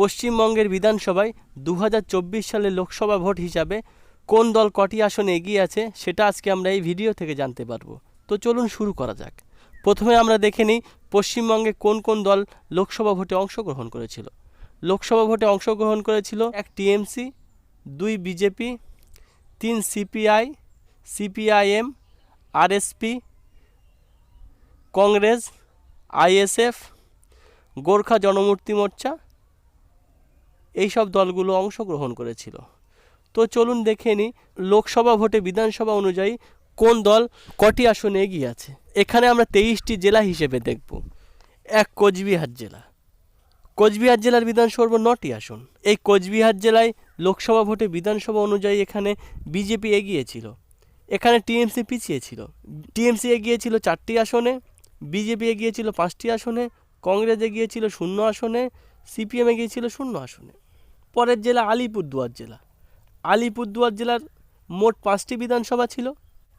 পশ্চিমবঙ্গের বিধানসভায় দু হাজার চব্বিশ সালে লোকসভা ভোট হিসাবে কোন দল কটি আসনে এগিয়ে আছে সেটা আজকে আমরা এই ভিডিও থেকে জানতে পারব। তো চলুন শুরু করা যাক। প্রথমে আমরা দেখে নিই পশ্চিমবঙ্গে কোন কোন দল লোকসভা ভোটে অংশগ্রহণ করেছিল। লোকসভা ভোটে অংশগ্রহণ করেছিল এক টিএমসি, দুই বিজেপি, তিন CPI, CPIM, RSP, Congress, ISF, Gorkha Janmukti Morcha এইসব দলগুলো অংশগ্রহণ করেছিল। তো চলুন দেখে নিই লোকসভা ভোটে বিধানসভা অনুযায়ী কোন দল কটি আসনে এগিয়ে আছে। এখানে আমরা তেইশটি জেলা হিসেবে দেখব। এক কোচবিহার জেলা। কোচবিহার জেলার বিধানসভা নটি আসন। এই কোচবিহার জেলায় লোকসভা ভোটে বিধানসভা অনুযায়ী এখানে বিজেপি এগিয়েছিল। এখানে টিএমসি পিছিয়ে ছিল। টিএমসি এগিয়েছিল চারটি আসনে, বিজেপি এগিয়েছিল পাঁচটি আসনে, কংগ্রেস এগিয়েছিল শূন্য আসনে, সিপিএম এগিয়েছিল শূন্য আসনে। পরের জেলা আলিপুরদুয়ার জেলা। আলিপুরদুয়ার জেলার মোট পাঁচটি বিধানসভা ছিল।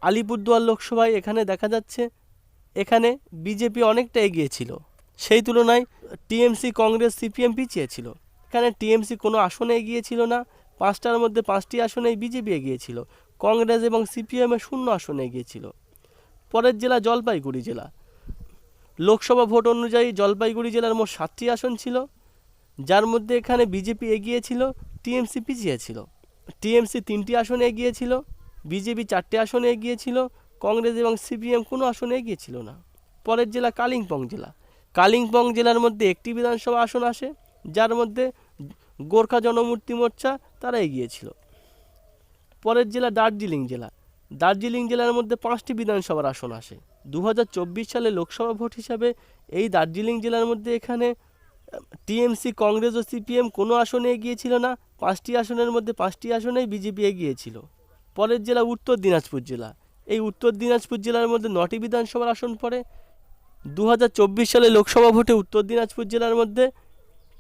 আলিপুরদুয়ার লোকসভায় এখানে দেখা যাচ্ছে, এখানে বিজেপি অনেকটা এগিয়ে ছিল। সেই তুলনায় টিএমসি, কংগ্রেস, সিপিএম পিছিয়ে ছিল। এখানে টিএমসি কোনো আসনে এগিয়েছিল না, পাঁচটার মধ্যে পাঁচটি আসনেই বিজেপি এগিয়েছিল কংগ্রেস এবং সিপিএমে শূন্য আসনে এগিয়েছিল পরের জেলা জলপাইগুড়ি জেলা। লোকসভা ভোট অনুযায়ী জলপাইগুড়ি জেলার মোট সাতটি আসন ছিল। যার মধ্যে এখানে বিজেপি এগিয়েছিল, টিএমসি পিছিয়ে ছিল। টিএমসি তিনটি আসনে এগিয়েছিল, বিজেপি চারটি আসনে এগিয়েছিল, কংগ্রেস এবং সিপিএম কোনো আসনে এগিয়েছিল না। পরের জেলা কালিম্পং জেলা। কালিম্পং জেলার মধ্যে একটি বিধানসভা আসন আসে, যার মধ্যে গোর্খা জনমূর্তি মোর্চা তারা এগিয়েছিল। পরের জেলা দার্জিলিং জেলা। দার্জিলিং জেলার মধ্যে পাঁচটি বিধানসভার আসন আসে। দু হাজার চব্বিশ সালে লোকসভা ভোট হিসাবে এই দার্জিলিং জেলার মধ্যে এখানে টিএমসি, কংগ্রেস ও সিপিএম কোনো আসনে এগিয়েছিল না। পাঁচটি আসনের মধ্যে পাঁচটি আসনেই বিজেপি এগিয়েছিল। পরের জেলা উত্তর দিনাজপুর জেলা। এই উত্তর দিনাজপুর জেলার মধ্যে নটি বিধানসভার আসন পড়ে। দু হাজার চব্বিশ সালে লোকসভা ভোটে উত্তর দিনাজপুর জেলার মধ্যে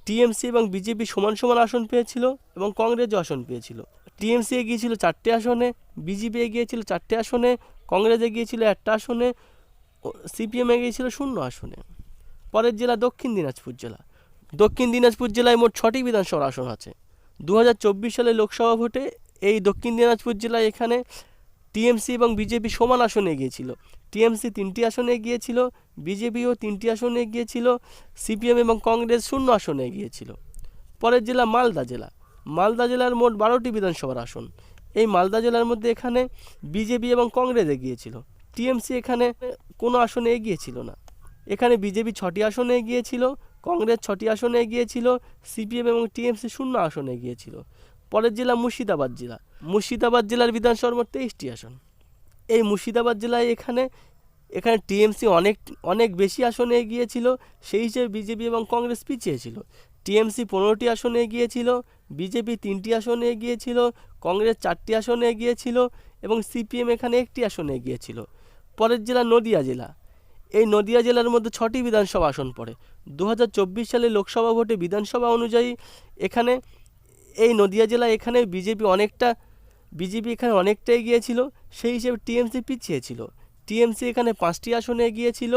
টিএমসি এবং বিজেপি সমান সমান আসন পেয়েছিল এবং কংগ্রেসও আসন পেয়েছিল। টিএমসি এগিয়েছিল চারটে আসনে, বিজেপি এগিয়েছিল চারটে আসনে, কংগ্রেস এগিয়েছিল একটা আসনে সিপিএম এগিয়েছিল শূন্য আসনে। পরের জেলা দক্ষিণ দিনাজপুর জেলা। দক্ষিণ দিনাজপুর জেলায় মোট ছটি বিধানসভা আসন আছে। দু হাজার চব্বিশ সালে লোকসভা ভোটে এই দক্ষিণ দিনাজপুর জেলায় এখানে টিএমসি এবং বিজেপি সমান আসনে গিয়েছিল। টিএমসি তিনটি আসনে গিয়েছিল, বিজেপিও তিনটি আসনে গিয়েছিল, সিপিএম এবং কংগ্রেস শূন্য আসনে গিয়েছিল। পরের জেলা মালদা জেলা। মালদা জেলার মোট বারোটি বিধানসভার আসন। এই মালদা জেলার মধ্যে এখানে বিজেপি এবং কংগ্রেস এগিয়েছিল টিএমসি এখানে কোনো আসনে এগিয়েছিল না। এখানে বিজেপি ছটি আসনে এগিয়েছিল কংগ্রেস ছটি আসনে এগিয়েছিল, সিপিএম এবং টিএমসি শূন্য আসনে এগিয়েছিল। পরের জেলা মুর্শিদাবাদ জেলা। মুর্শিদাবাদ জেলার বিধানসভার মোট তেইশটি আসন। এই মুর্শিদাবাদ জেলায় এখানে এখানে টিএমসি অনেক অনেক বেশি আসনে এগিয়েছিল, সেই হিসেবে বিজেপি এবং কংগ্রেস পিছিয়ে ছিল টিএমসি পনেরোটি আসনে এগিয়েছিল, বিজেপি তিনটি আসনে এগিয়েছিল, কংগ্রেস চারটি আসনে এগিয়েছিল এবং সিপিএম এখানে একটি আসনে এগিয়েছিল। পরের জেলা নদিয়া জেলা। এই নদিয়া জেলার মধ্যে ছটি বিধানসভা আসন পড়ে। দু সালে লোকসভা ভোটে বিধানসভা অনুযায়ী এখানে, এই নদিয়া জেলা এখানে বিজেপি অনেকটা, বিজেপি এখানে অনেকটা এগিয়েছিল সেই হিসেবে টিএমসি পিছিয়ে ছিল। টিএমসি এখানে পাঁচটি আসনে এগিয়েছিল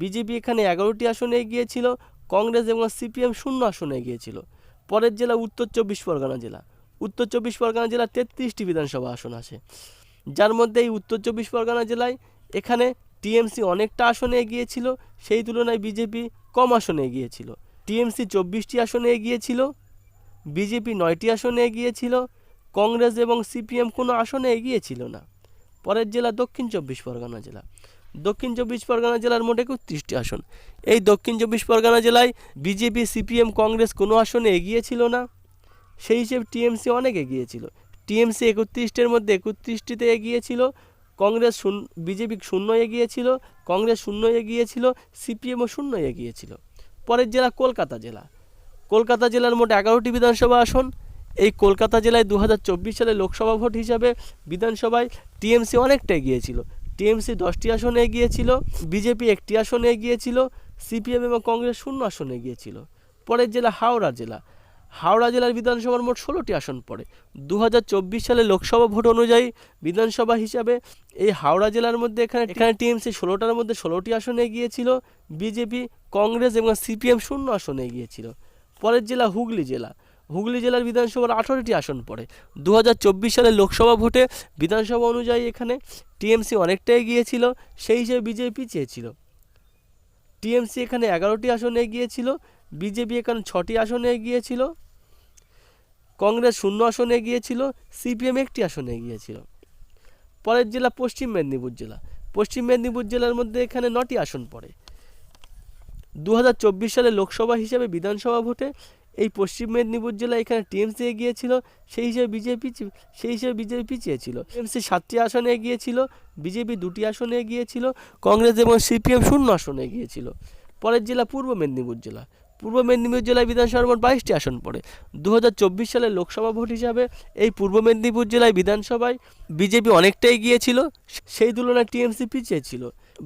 বিজেপি এখানে এগারোটি আসনে এগিয়েছিল কংগ্রেস এবং সিপিএম শূন্য আসনে এগিয়েছিল পরের জেলা উত্তর চব্বিশ পরগনা জেলা। উত্তর চব্বিশ পরগনা জেলার তেত্রিশটি বিধানসভা আসন আছে। যার মধ্যে এই উত্তর চব্বিশ পরগনা জেলায় এখানে টিএমসি অনেকটা আসনে এগিয়েছিল, সেই তুলনায় বিজেপি কম আসনে এগিয়েছিল। টিএমসি চব্বিশটি আসনে এগিয়েছিল, বিজেপি নয়টি আসনে এগিয়েছিল, কংগ্রেস এবং সিপিএম কোনো আসনে এগিয়েছিল না। পরের জেলা দক্ষিণ চব্বিশ পরগনা জেলা। দক্ষিণ চব্বিশ পরগনা জেলার মোট একত্রিশটি আসন। এই দক্ষিণ চব্বিশ পরগনা জেলায় বিজেপি, সিপিএম, কংগ্রেস কোনো আসনে এগিয়েছিল না। সেই হিসেবে টিএমসি অনেক এগিয়েছিল। টিএমসি একত্রিশটির মধ্যে একত্রিশটিতে এগিয়েছিল কংগ্রেস শূন্য, বিজেপি শূন্য এগিয়েছিল কংগ্রেস শূন্য এগিয়েছিল সিপিএমও শূন্য এগিয়েছিল পরের জেলা কলকাতা জেলা। কলকাতা জেলার মোট এগারোটি বিধানসভা আসন। এই কলকাতা জেলায় দু হাজার চব্বিশ সালে লোকসভা ভোট হিসাবে বিধানসভায় টিএমসি অনেকটা এগিয়েছিল। টিএমসি দশটি আসনে এগিয়েছিল বিজেপি একটি আসনে এগিয়েছিল সিপিএম এবং কংগ্রেস শূন্য আসনে এগিয়েছিল পরের জেলা হাওড়া জেলা। হাওড়া জেলার বিধানসভার মোট ষোলোটি আসন পড়ে। দু সালে লোকসভা ভোট অনুযায়ী বিধানসভা হিসাবে এই হাওড়া জেলার মধ্যে এখানে এখানে টিএমসি ষোলোটার মধ্যে ষোলোটি আসনে এগিয়েছিল বিজেপি, কংগ্রেস এবং সিপিএম শূন্য আসনে এগিয়েছিল পরের জেলা হুগলি জেলা। হুগলি জেলার বিধানসভার আঠারোটি আসন পড়ে। দু সালের লোকসভা ভোটে বিধানসভা অনুযায়ী এখানে টিএমসি অনেকটাই গিয়েছিল, সেই হিসেবে বিজেপি পিছিয়ে ছিল টিএমসি এখানে এগারোটি আসনে এগিয়েছিল বিজেপি এখানে ছটি আসনে এগিয়েছিল কংগ্রেস শূন্য আসনে এগিয়েছিল সিপিএম একটি আসনে এগিয়েছিল পরের জেলা পশ্চিম মেদিনীপুর জেলা। পশ্চিম মেদিনীপুর জেলার মধ্যে এখানে নটি আসন পড়ে। দু হাজার চব্বিশ সালে লোকসভা হিসেবে বিধানসভা ভোটে এই পশ্চিম মেদিনীপুর জেলা এখানে টিএমসি এগিয়েছিল সেই হিসেবে বিজেপি সেই হিসেবে বিজেপি পিছিয়ে ছিল টিএমসি সাতটি আসনে এগিয়েছিল বিজেপি দুটি আসনে এগিয়েছিল কংগ্রেস এবং সিপিএম শূন্য আসনে এগিয়েছিল পরের জেলা পূর্ব মেদিনীপুর জেলা। পূর্ব মেদিনীপুর জেলায় বিধানসভার বাইশটি আসন পড়ে। দু সালের লোকসভা ভোট হিসাবে এই পূর্ব মেদিনীপুর জেলায় বিধানসভায় বিজেপি অনেকটাই গিয়েছিল সেই তুলনায় টিএমসি পিছিয়ে ছিল।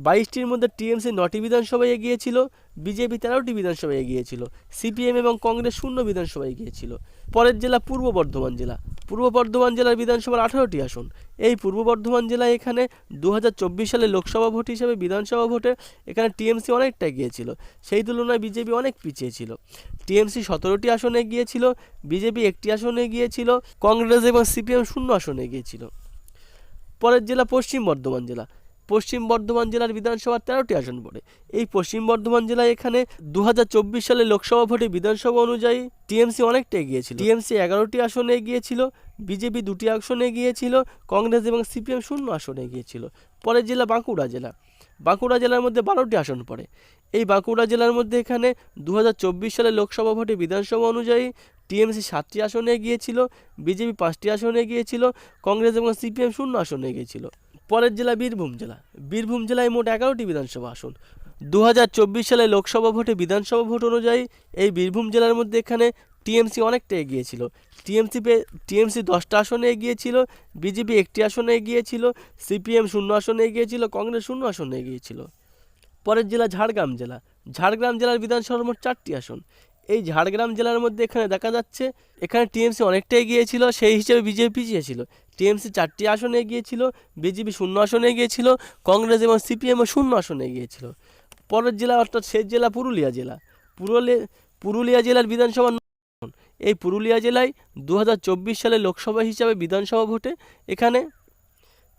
বাইশটির মধ্যে টিএমসি নটি বিধানসভায় এগিয়েছিল, বিজেপি তেরোটি বিধানসভায় এগিয়েছিল, সিপিএম এবং কংগ্রেস শূন্য বিধানসভায় এগিয়েছিল। পরের জেলা পূর্ব বর্ধমান জেলা। পূর্ব বর্ধমান জেলার বিধানসভার আঠারোটি আসন। এই পূর্ব বর্ধমান জেলায় এখানে দু হাজার চব্বিশ সালে লোকসভা ভোট হিসেবে বিধানসভা ভোটে এখানে টিএমসি অনেকটা গিয়েছিল সেই তুলনায় বিজেপি অনেক পিছিয়ে ছিল। টিএমসি সতেরোটি আসনে গিয়েছিল বিজেপি একটি আসনে গিয়েছিল কংগ্রেস এবং সিপিএম শূন্য আসনে গিয়েছিল পরের জেলা পশ্চিম বর্ধমান জেলা। পশ্চিম বর্ধমান জেলার বিধানসভার তেরোটি আসন পড়ে। এই পশ্চিম বর্ধমান জেলায় এখানে দু হাজার চব্বিশ সালে লোকসভা ভোটে বিধানসভা অনুযায়ী টিএমসি অনেকটা এগিয়েছিল টিএমসি এগারোটি আসনে এগিয়েছিল বিজেপি দুটি আসনে এগিয়েছিল কংগ্রেস এবং সিপিএম শূন্য আসনে এগিয়েছিল পরের জেলা বাঁকুড়া জেলা। বাঁকুড়া জেলার মধ্যে বারোটি আসন পড়ে। এই বাঁকুড়া জেলার মধ্যে এখানে দু হাজার চব্বিশ সালে লোকসভা ভোটে বিধানসভা অনুযায়ী টিএমসি সাতটি আসনে গিয়েছিল বিজেপি পাঁচটি আসনে গিয়েছিল কংগ্রেস এবং সিপিএম শূন্য আসনে গিয়েছিল পরের জেলা বীরভূম জেলা। বীরভূম জেলায় মোট এগারোটি বিধানসভা আসন। দু হাজার চব্বিশ সালে লোকসভা ভোটে বিধানসভা ভোট অনুযায়ী এই বীরভূম জেলার মধ্যে এখানে টিএমসি অনেকটা এগিয়েছিল টিএমসি পে, টিএমসি দশটা আসনে এগিয়েছিল বিজেপি একটি আসনে এগিয়েছিল সিপিএম শূন্য আসনে এগিয়েছিল কংগ্রেস শূন্য আসনে এগিয়েছিল পরের জেলা ঝাড়গ্রাম জেলা। ঝাড়গ্রাম জেলার বিধানসভার মোট চারটি আসন। এই ঝাড়গ্রাম জেলার মধ্যে এখানে দেখা যাচ্ছে, এখানে টিএমসি অনেকটাই গিয়েছিল সেই হিসেবে বিজেপি পিছিয়ে ছিল টিএমসি চারটি আসনে গিয়েছিল বিজেপি শূন্য আসনে গিয়েছিল কংগ্রেস এবং সিপিএমও শূন্য আসনে গিয়েছিল পরের জেলা অর্থাৎ শেষ জেলা পুরুলিয়া জেলা। পুরুলিয়া পুরুলিয়া জেলার বিধানসভা। এই পুরুলিয়া জেলায় দু হাজার চব্বিশ সালে লোকসভা হিসাবে বিধানসভা ভোটে এখানে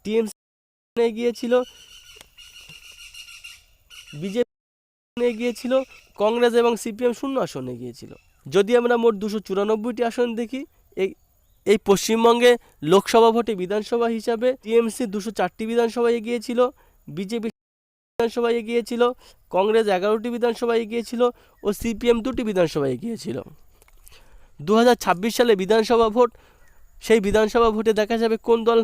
টিএমসি গিয়েছিল বিজেপি এগিয়েছিল কংগ্রেস এবং সিপিএম শূন্য আসনে গিয়েছিল। যদি আমরা মোট দুশো চুরানব্বইটি আসন দেখি, এই এই পশ্চিমবঙ্গে লোকসভা ভোটে বিধানসভা হিসাবে টিএমসি দুশো চারটি বিধানসভায় এগিয়েছিল বিজেপি বিধানসভায় এগিয়েছিল কংগ্রেস এগারোটি বিধানসভায় এগিয়েছিল ও সিপিএম দুটি বিধানসভায় এগিয়েছিল দু হাজার ছাব্বিশ সালে বিধানসভা ভোট, সেই বিধানসভা ভোটে দেখা যাবে কোন দল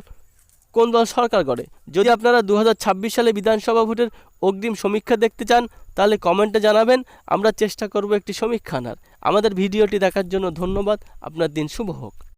কোন দল সরকার করে? যদি আপনারা দু হাজার ছাব্বিশ সালে বিধানসভা ভোটের অগ্রিম সমীক্ষা দেখতে চান, তাহলে কমেন্টে জানাবেন। আমরা চেষ্টা করব একটি সমীক্ষা আনার। আমাদের ভিডিওটি দেখার জন্য ধন্যবাদ। আপনার দিন শুভ হোক।